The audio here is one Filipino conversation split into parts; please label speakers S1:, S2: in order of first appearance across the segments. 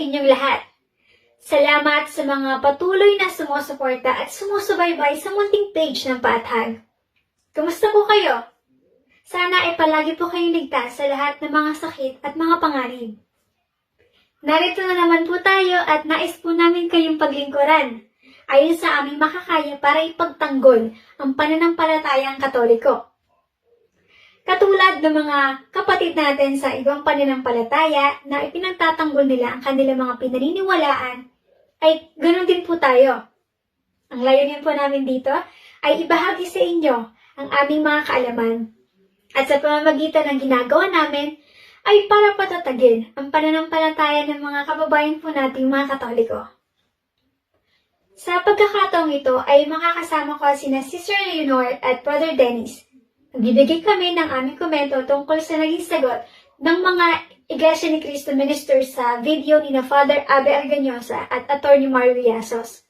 S1: inyong lahat. Salamat sa mga patuloy na sumusuporta at sumusubaybay sa munting page ng Paathag. Kumusta po kayo? Sana ay palagi po kayong ligtas sa lahat ng mga sakit at mga pangarib. Narito na naman po tayo at nais po namin kayong paglingkuran ayon sa aming makakaya para ipagtanggol ang pananampalatayang katoliko. Katulad ng mga kapatid natin sa ibang pananampalataya na ipinagtatanggol nila ang kanilang mga pinaniniwalaan, ay ganoon din po tayo. Ang layunin po namin dito ay ibahagi sa inyo ang aming mga kaalaman. At sa pamamagitan ng ginagawa namin, ay para patatagin ang pananampalataya ng mga kababayan po nating mga katoliko. Sa pagkakataong ito ay makakasama ko sina Sister Leonor at Brother Dennis. Magbibigay kami ng aming komento tungkol sa naging sagot ng mga Iglesia ni Cristo ministers sa video ni na Father Abe Arganyosa at Attorney Mario Yasos.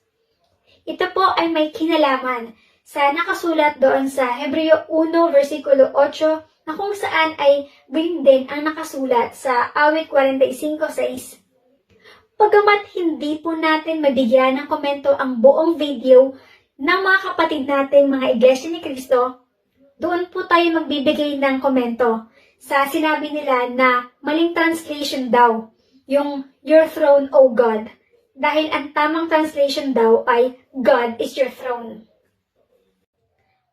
S1: Ito po ay may kinalaman sa nakasulat doon sa Hebreo 1 versikulo 8 na kung saan ay gayon din ang nakasulat sa awit 45.6. Pagamat hindi po natin mabigyan ng komento ang buong video ng mga kapatid nating mga Iglesia ni Cristo, doon po tayo magbibigay ng komento sa sinabi nila na maling translation daw, yung Your Throne, O God. Dahil ang tamang translation daw ay God is your throne.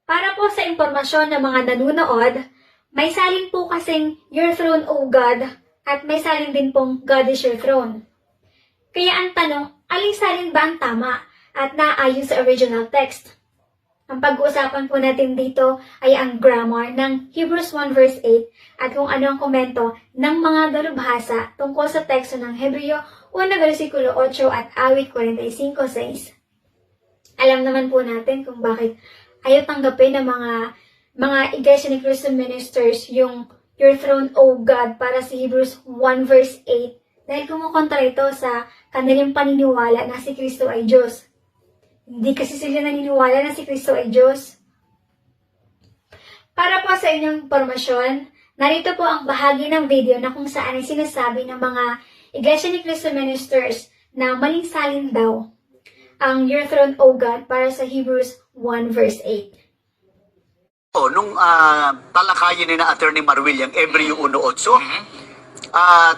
S1: Para po sa impormasyon ng mga nanunood, may salin po kasing Your Throne, O God, at may salin din pong God is your throne. Kaya ang tanong, aling salin ba ang tama at naayon sa original text? Ang pag-uusapan po natin dito ay ang grammar ng Hebrews 1 verse 8 at kung ano ang komento ng mga dalubhasa tungkol sa teksto ng Hebreo 1 versikulo 8 at awit 45.6. Alam naman po natin kung bakit ayaw tanggapin ng mga mga Iglesia ni Cristo ministers yung Your Throne, O God, para sa Hebrews 1 verse 8 dahil kumukontra ito sa kanilang paniniwala na si Kristo ay Diyos. Hindi kasi sila naniniwala na si Kristo ay Diyos. Para po sa inyong impormasyon, narito po ang bahagi ng video na kung saan ay sinasabi ng mga Iglesia ni Cristo ministers na maling salin daw ang Your Throne, O God, para sa Hebrews 1 verse 8.
S2: O, nung ah, talakayin ni na Attorney Marwil yung every 1.8, ah,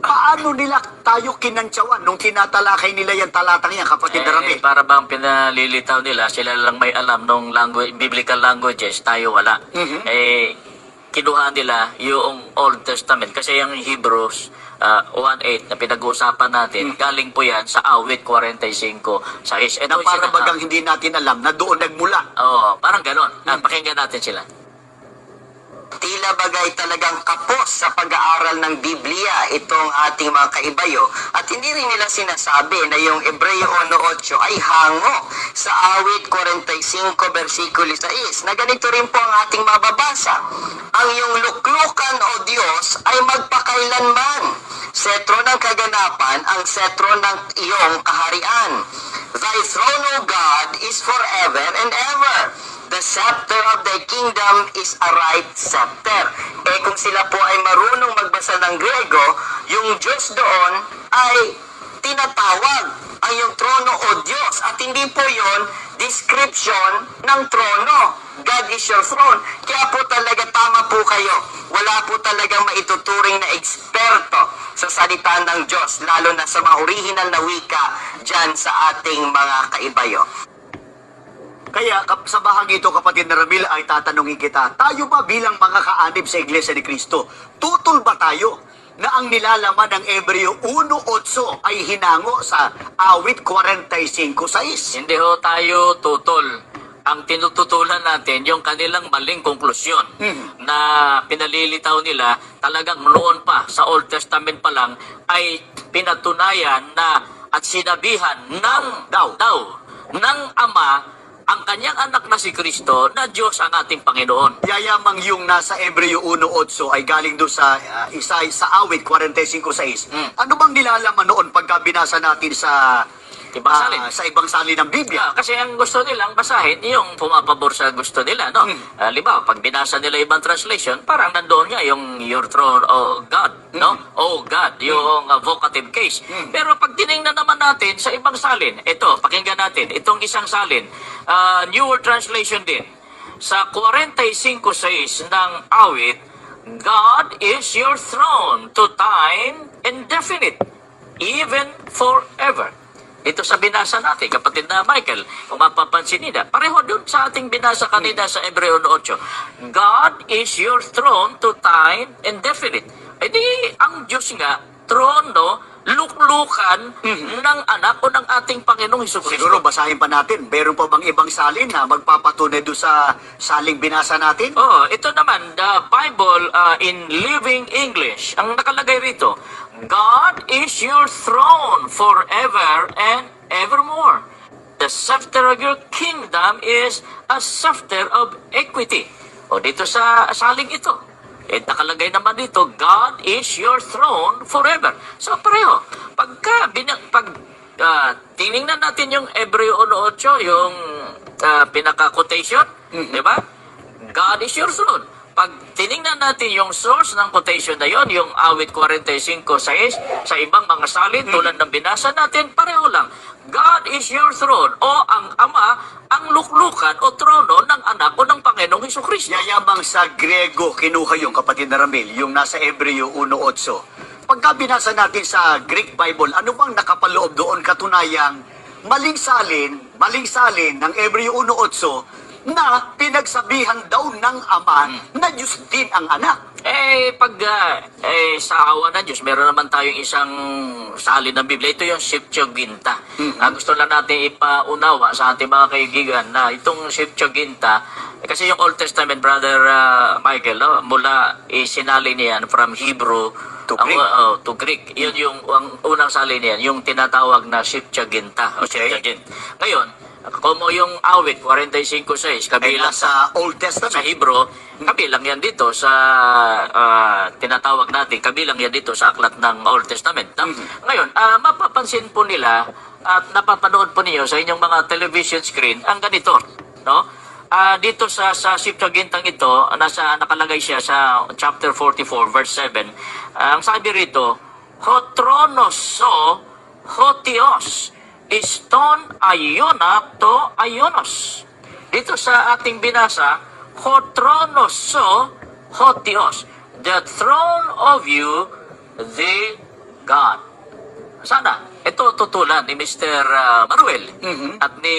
S2: paano nila tayo kinantsawan nung tinatalakay nila yung talatang yan, kapatid
S3: Eh, para bang pinalilitaw nila, sila lang may alam ng language, biblical languages, tayo wala.
S2: Mhm.
S3: Eh, kinuha nila yung Old Testament kasi yung Hebrews ah, 1.8 na pinag-uusapan natin, galing po yan sa awit 45 sa is.
S2: na para bagang hindi natin alam na doon nagmula.
S3: Oo, parang ganon. Ah, pakinggan natin sila.
S4: Tila bagay talagang kapos sa pag-aaral ng Biblia itong ating mga kaibayo at hindi rin nila sinasabi na yung Ebreo 1.8 ay hango sa awit 45 versikulo 6 na ganito rin po ang ating mababasa. Ang iyong luklukan o Diyos ay magpakailanman. Setro ng kaganapan ang setro ng iyong kaharian. Thy throne, O God, is forever and ever. The scepter of thy kingdom is a right scepter. Eh kung sila po ay marunong magbasa ng Grego, yung Diyos doon ay tinatawag ang yung trono o Diyos. At hindi po yon description ng trono. God is your throne. Kaya po talaga tama po kayo. Wala po talagang maituturing na eksperto sa salita ng Diyos, lalo na sa mga original na wika dyan sa ating mga kaibayo.
S2: Kaya sa bahagi ito, kapatid na Ramil, ay tatanungin kita, tayo ba bilang mga kaanib sa Iglesia ni Cristo, tutol ba tayo na ang nilalaman ng Ebreo 1.8 ay hinango sa awit 45.6?
S3: Hindi ho tayo tutol. Ang tinututulan natin, yung kanilang maling konklusyon
S2: Mhm.
S3: na pinalilitaw nila talagang noon pa sa Old Testament pa lang ay pinatunayan na at sinabihan ng
S2: Daw.
S3: daw ng Ama ang kanyang anak na si Kristo na Diyos ang ating Panginoon.
S2: Yayamang yung nasa Ebreo 1.8 ay galing doon sa uh, isa sa awit 45.6.
S3: Mm.
S2: Ano bang nilalaman noon pagka binasa natin sa
S3: Ibang
S2: ah,
S3: salin.
S2: sa ibang salin ng Biblia?
S3: Yeah, kasi ang gusto nilang basahin, yung pumapabor sa gusto nila, no?
S2: Mm.
S3: Ah, Halimbawa, pag binasa nila ibang translation, parang nandoon nga yung your throne, oh God. no? Oh God, yung uh, vocative case. Pero pag tinignan naman natin sa ibang salin, ito, pakinggan natin, itong isang salin, uh, newer translation din, sa 45.6 ng awit, God is your throne to time indefinite, even forever. Ito sa binasa natin, kapatid na Michael, kung mapapansin nila, pareho dun sa ating binasa kanina sa Hebreo 8. God is your throne to time indefinite. E di, ang Diyos nga, trono, luklukan ng anak o ng ating Panginoong Hesus Kristo.
S2: Siguro basahin pa natin. Meron pa bang ibang salin na magpapatunay doon sa saling binasa natin?
S3: Oh, ito naman, the Bible uh, in Living English. Ang nakalagay rito, God is your throne forever and evermore. The scepter of your kingdom is a scepter of equity. O dito sa saling ito, eh, nakalagay naman dito, God is your throne forever. So pareho, pagka, bina, pag ah, tiningnan natin yung Hebreo 1.8, yung ah, pinaka-quotation, di ba? God is your throne. Pag tiningnan natin yung source ng quotation na yon, yung awit 45.6 sa ibang mga salin tulad ng binasa natin, pareho lang. God is your throne o ang Ama ang luklukan o trono ng anak o ng Panginoong Hesus Kristo.
S2: Yayamang sa Grego kinuha yung kapatid na Ramil, yung nasa Hebreo 1.8. Pagka binasa natin sa Greek Bible, ano bang nakapaloob doon katunayang maling salin, maling salin ng Hebreo 1.8 na pinagsabihan daw ng Ama na Diyos din ang anak.
S3: Eh, pag ah, eh, sa awa ng Diyos, meron naman tayong isang salin ng Biblia. Ito yung Septuaginta. Ah, gusto lang natin ipaunawa sa ating mga kaibigan na itong Septuaginta, eh, kasi yung Old Testament, Brother ah, Michael, no, mula isinali niyan from Hebrew
S2: To
S3: ang-
S2: Greek.
S3: oh, to Greek. Yun yung ang unang salin niyan, yung tinatawag na Septuaginta. O
S2: Okay.
S3: Septuagint. Ngayon, como yung awit, 45.6,
S2: Ay
S3: kabilang
S2: nasa Old
S3: sa
S2: Testament.
S3: Hebrew, kabilang yan dito sa ah, tinatawag natin, kabilang yan dito sa aklat ng Old Testament. Na- Ngayon, ah, mapapansin po nila at napapanood po niyo sa inyong mga television screen ang ganito, no? Ah, dito sa sa Septuagintang ito, nasa nakalagay siya sa chapter 44 verse 7. Ah, ang sabi rito, Hotronoso hotios iston ayona to ayonos. Dito sa ating binasa, Hotronoso hotios, the throne of you, the God. Sana, ito tutulan ni Mr. ah, Maruel
S2: Mhm.
S3: at ni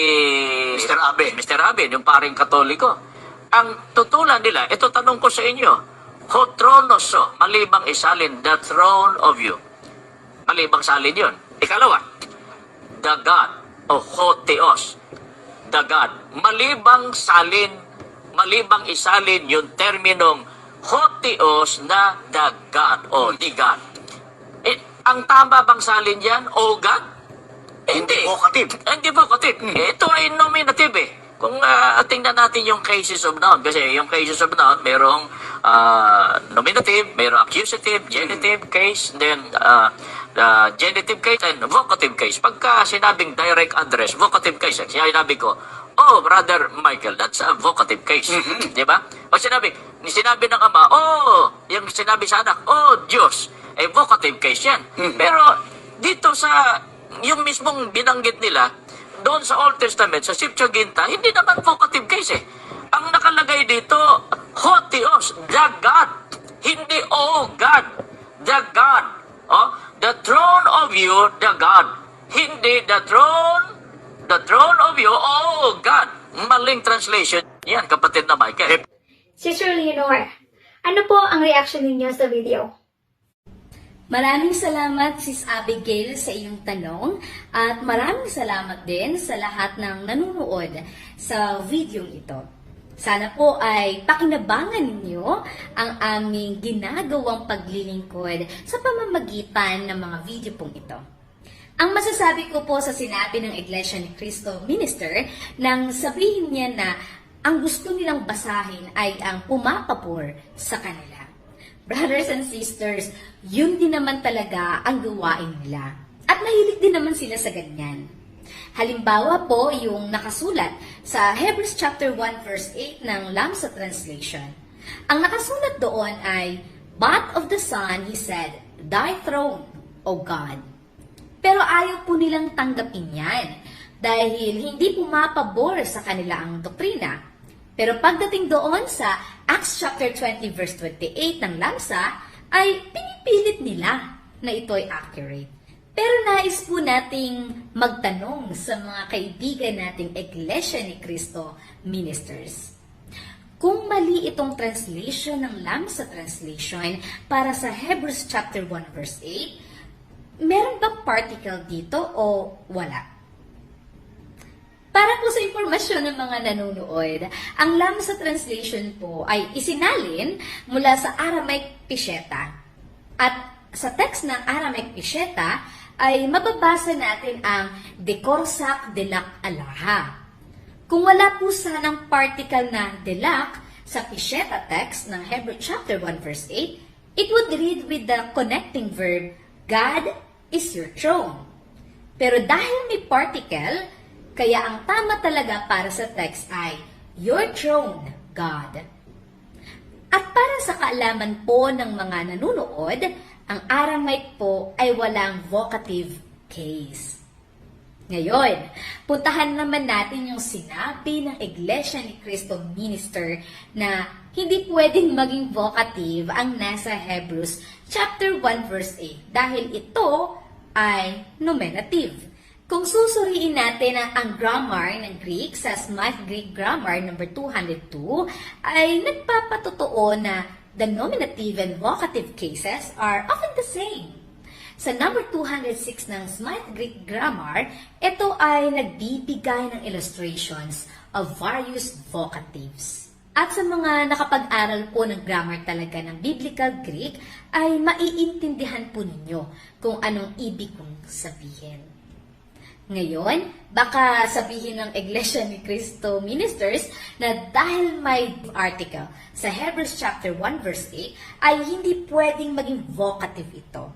S2: Mr. Abe.
S3: Mr. Abe, yung paring katoliko. Ang tutulan nila, ito tanong ko sa inyo, Hotronoso, malibang isalin, the throne of you. Malibang salin yun. Ikalawa, the God o Hoteos, the God. Malibang salin, malibang isalin yung terminong Hoteos na the God o the God. Eh, ang tama bang salin yan, o God? Eh,
S2: Hindi vocative.
S3: Eh, Hindi vocative. Eh, ito ay nominative eh. Kung ah, tingnan natin yung cases of noun, kasi yung cases of noun, merong ah, nominative, merong accusative, genitive case, then ah, the genitive case and vocative case. Pagka sinabing direct address, vocative case, sinabi ko, oh, brother Michael, that's a vocative case. Di ba? O sinabi, sinabi ng ama, oh, yung sinabi sa anak, oh, Diyos, eh, vocative case yan. Pero dito sa, yung mismong binanggit nila, doon sa Old Testament, sa Septuaginta, hindi naman vocative case eh. Ang nakalagay dito, Hotios, the God. Hindi, oh God, the God. Oh, the throne of you, the God. Hindi the throne, the throne of you, oh God. Maling translation. Yan, kapatid na Michael.
S1: Sister Leonor, ano po ang reaction ninyo sa video?
S5: Maraming salamat Sis Abigail sa iyong tanong at maraming salamat din sa lahat ng nanonood sa video ito. Sana po ay pakinabangan ninyo ang aming ginagawang paglilingkod sa pamamagitan ng mga video pong ito. Ang masasabi ko po sa sinabi ng Iglesia ni Cristo Minister nang sabihin niya na ang gusto nilang basahin ay ang pumapapor sa kanila. Brothers and sisters, yun din naman talaga ang gawain nila. At mahilig din naman sila sa ganyan. Halimbawa po yung nakasulat sa Hebrews chapter 1 verse 8 ng Lamsa translation. Ang nakasulat doon ay, But of the Son, he said, Thy throne, O God. Pero ayaw po nilang tanggapin yan dahil hindi pumapabor sa kanila ang doktrina. Pero pagdating doon sa Acts chapter 20 verse 28 ng Lamsa, ay pinipilit nila na ito ay accurate. Pero nais po nating magtanong sa mga kaibigan nating Iglesia ni Cristo ministers. Kung mali itong translation ng Lamsa translation para sa Hebrews chapter 1 verse 8, meron ba particle dito o wala? Para po sa impormasyon ng mga nanonood, ang Lamsa translation po ay isinalin mula sa Aramaic Pisheta. At sa text ng Aramaic Pisheta ay mababasa natin ang Dekorsak Delak Alaha. Kung wala po sanang particle na delak sa Pisheta text ng Hebrew chapter 1 verse 8, it would read with the connecting verb, God is your throne. Pero dahil may particle, kaya ang tama talaga para sa text ay, Your throne, God. At para sa kaalaman po ng mga nanunood, ang Aramaic po ay walang vocative case. Ngayon, puntahan naman natin yung sinabi ng Iglesia ni Cristo Minister na hindi pwedeng maging vocative ang nasa Hebrews chapter 1 verse 8 dahil ito ay nominative. Kung susuriin natin ang, ang grammar ng Greek sa Smith Greek Grammar number 202 ay nagpapatotoo na the nominative and vocative cases are often the same. Sa number 206 ng Smith Greek Grammar, ito ay nagbibigay ng illustrations of various vocatives. At sa mga nakapag-aral po ng grammar talaga ng Biblical Greek, ay maiintindihan po ninyo kung anong ibig kong sabihin. Ngayon, baka sabihin ng Iglesia ni Cristo ministers na dahil may article sa Hebrews chapter 1 verse 8 ay hindi pwedeng maging vocative ito.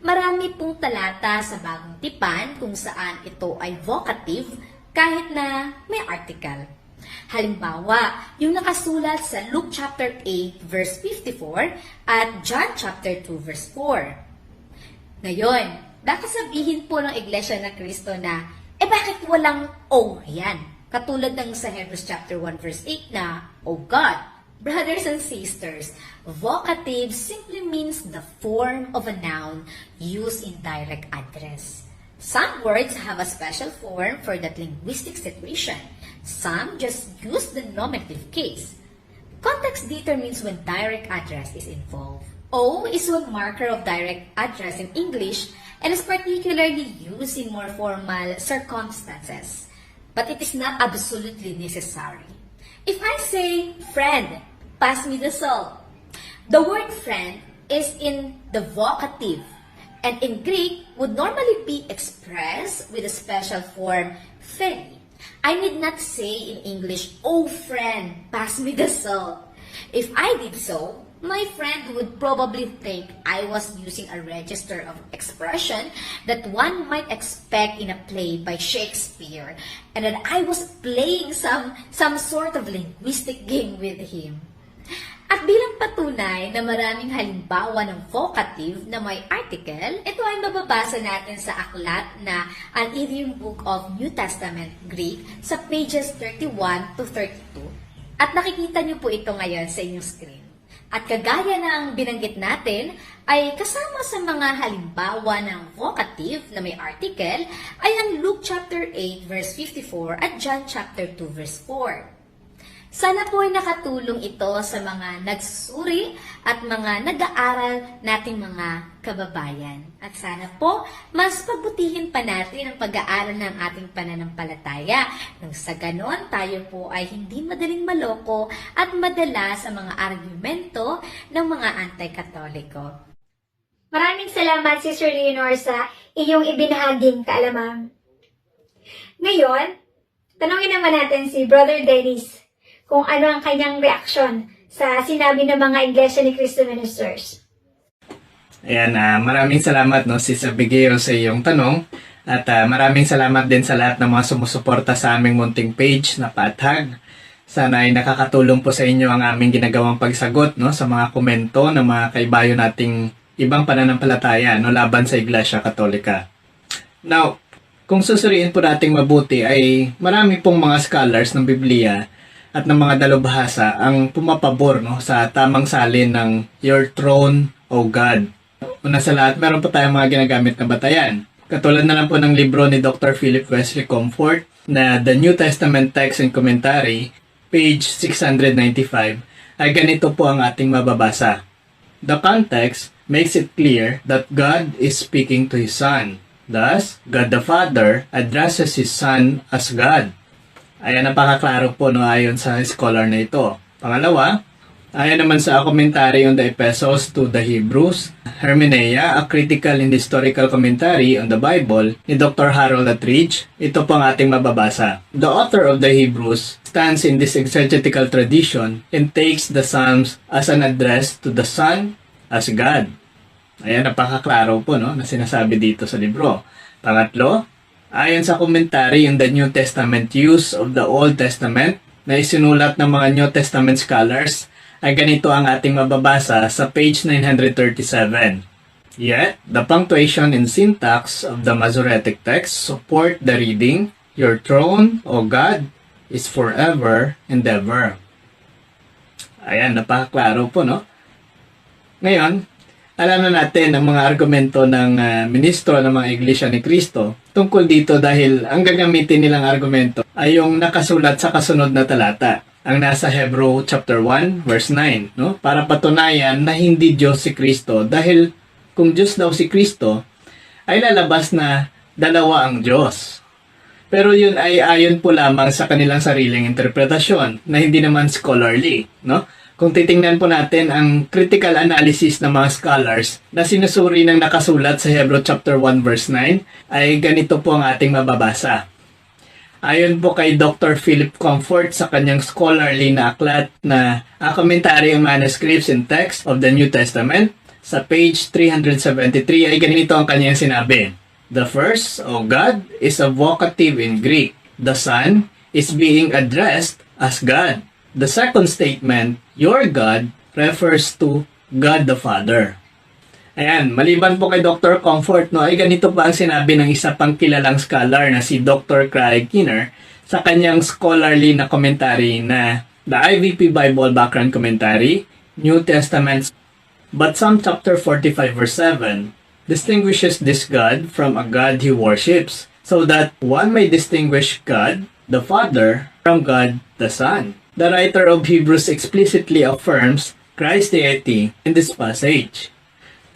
S5: Marami pong talata sa bagong tipan kung saan ito ay vocative kahit na may article. Halimbawa, yung nakasulat sa Luke chapter 8 verse 54 at John chapter 2 verse 4. Ngayon, baka sabihin po ng Iglesia na Kristo na, eh bakit walang O yan? Katulad ng sa Hebrews chapter 1 verse 8 na, O God. Brothers and sisters, vocative simply means the form of a noun used in direct address. Some words have a special form for that linguistic situation. Some just use the nominative case. Context determines when direct address is involved. O is one marker of direct address in English and is particularly used in more formal circumstances. But it is not absolutely necessary. If I say, friend, pass me the salt, the word friend is in the vocative and in Greek would normally be expressed with a special form, pheri. I need not say in English, oh friend, pass me the salt. If I did so, my friend would probably think I was using a register of expression that one might expect in a play by Shakespeare and that I was playing some some sort of linguistic game with him. At bilang patunay na maraming halimbawa ng vocative na may article, ito ay mababasa natin sa aklat na An Idiom Book of New Testament Greek sa pages 31 to 32. At nakikita niyo po ito ngayon sa inyong screen. At kagaya ng binanggit natin, ay kasama sa mga halimbawa ng vocative na may article ay ang Luke chapter 8 verse 54 at John chapter 2 verse 4. Sana po ay nakatulong ito sa mga nagsusuri at mga nag-aaral nating mga kababayan. At sana po, mas pagbutihin pa natin ang pag-aaral ng ating pananampalataya. Nang sa ganon, tayo po ay hindi madaling maloko at madala sa mga argumento ng mga anti-katoliko.
S1: Maraming salamat, Sister Leonor, sa iyong ibinahaging kaalaman. Ngayon, tanongin naman natin si Brother Dennis kung ano ang kanyang reaksyon sa sinabi ng mga Iglesia ni Cristo Ministers.
S6: Ayan, ah, maraming salamat no, Sis Abigail sa iyong tanong. At ah, maraming salamat din sa lahat ng mga sumusuporta sa aming munting page na Patag. Sana ay nakakatulong po sa inyo ang aming ginagawang pagsagot no, sa mga komento ng mga kaibayo nating ibang pananampalataya no laban sa Iglesia Katolika. Now, kung susuriin po nating mabuti ay marami pong mga scholars ng Biblia at ng mga dalubhasa ang pumapabor no, sa tamang salin ng Your Throne, O God. Una sa lahat, meron po tayong mga ginagamit na batayan. Katulad na lang po ng libro ni Dr. Philip Wesley Comfort na The New Testament Text and Commentary, page 695, ay ganito po ang ating mababasa. The context makes it clear that God is speaking to His Son. Thus, God the Father addresses His Son as God. Ayan, napakaklaro po no, ayon sa scholar na ito. Pangalawa, ayon naman sa commentary on the Epistles to the Hebrews, Hermenea, a critical and historical commentary on the Bible ni Dr. Harold Attridge, ito po ang ating mababasa. The author of the Hebrews stands in this exegetical tradition and takes the Psalms as an address to the Son as God. Ayan, napakaklaro po no, na sinasabi dito sa libro. Pangatlo, ayon sa komentary yung The New Testament use of the Old Testament na isinulat ng mga New Testament scholars, ay ganito ang ating mababasa sa page 937. Yet, the punctuation and syntax of the Masoretic text support the reading, Your throne, O God, is forever and ever. Ayan, napakaklaro po, no? Ngayon, alam na natin ang mga argumento ng ah, ministro ng mga iglesia ni Kristo tungkol dito dahil ang gagamitin nilang argumento ay yung nakasulat sa kasunod na talata ang nasa Hebrew chapter 1 verse 9 no para patunayan na hindi Diyos si Kristo dahil kung Diyos daw si Kristo ay lalabas na dalawa ang Diyos pero yun ay ayon po lamang sa kanilang sariling interpretasyon na hindi naman scholarly, no? Kung titingnan po natin ang critical analysis ng mga scholars na sinusuri ng nakasulat sa Hebrew chapter 1 verse 9 ay ganito po ang ating mababasa. Ayon po kay Dr. Philip Comfort sa kanyang scholarly na aklat na A Commentary on Manuscripts and Text of the New Testament, sa page 373 ay ganito ang kanyang sinabi. The first, O God, is a vocative in Greek. The Son is being addressed as God. The second statement, Your God, refers to God the Father. Ayan, maliban po kay Dr. Comfort, no, ay ganito pa ang sinabi ng isa pang kilalang scholar na si Dr. Craig Kinner sa kanyang scholarly na commentary na The IVP Bible Background Commentary, New Testament But Psalm chapter 45 verse 7 distinguishes this God from a God he worships, so that one may distinguish God, the Father, from God, the Son. The writer of Hebrews explicitly affirms Christ's deity in this passage.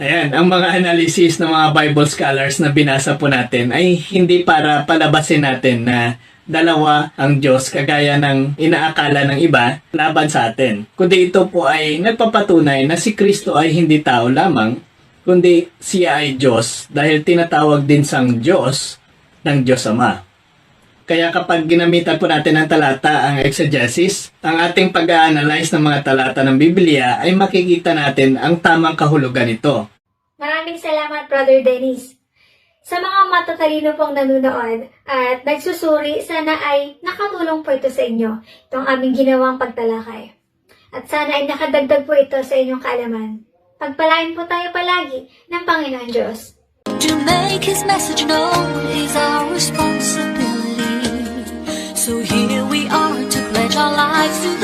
S6: Ayan, ang mga analysis ng mga Bible scholars na binasa po natin ay hindi para palabasin natin na dalawa ang Diyos kagaya ng inaakala ng iba laban sa atin. Kundi ito po ay nagpapatunay na si Kristo ay hindi tao lamang, kundi siya ay Diyos dahil tinatawag din sang Diyos ng Diyos Ama. Kaya kapag ginamitan po natin ng talata ang exegesis, ang ating pag-analyze ng mga talata ng Biblia ay makikita natin ang tamang kahulugan nito.
S1: Maraming salamat, Brother Dennis. Sa mga matatalino pong nanonood at nagsusuri, sana ay nakatulong po ito sa inyo, itong aming ginawang pagtalakay. At sana ay nakadagdag po ito sa inyong kaalaman. Pagpalain po tayo palagi ng Panginoon Diyos.
S7: To make his message known is our responsibility. likes to